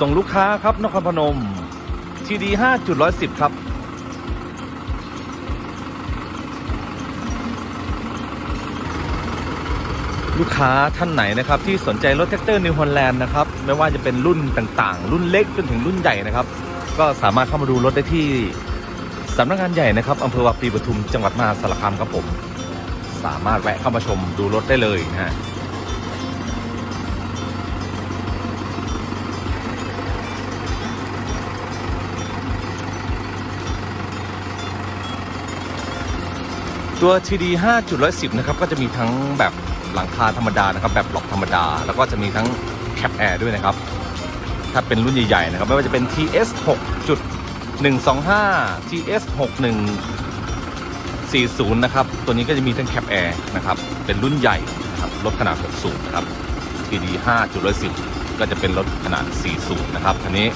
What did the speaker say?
ส่งลูกค้าครับนครพนม TD 5.110 ครับ ลูกค้าท่านไหนนะครับ ที่สนใจรถแท็กเตอร์นิวฮอลแลนด์นะครับ ไม่ว่าจะเป็นรุ่นต่างๆ รุ่นเล็กจนถึงรุ่นใหญ่นะครับ ก็สามารถเข้ามาดูรถได้ที่สำนักงานใหญ่นะครับอำเภอวาปีปทุมจังหวัดมหาสารคามครับผม สามารถแวะเข้ามาชมดูรถได้เลยนะฮะ ตัว TD 5.110 นะครับ ก็จะมีทั้งแบบหลังคาธรรมดานะครับ แบบบล็อกธรรมดา แล้วก็จะมีทั้งแคปแอร์ด้วยนะครับ ถ้าเป็นรุ่นใหญ่ๆนะครับ ไม่ว่าจะเป็น TS 6.125 TS 6140 นะครับ ตัวนี้ก็จะมีทั้งแคปแอร์นะครับ เป็นรุ่นใหญ่นะครับ รถขนาด6สูงนะครับ TD 5.110 ก็จะเป็นรถขนาด4สูงนะครับอันนี้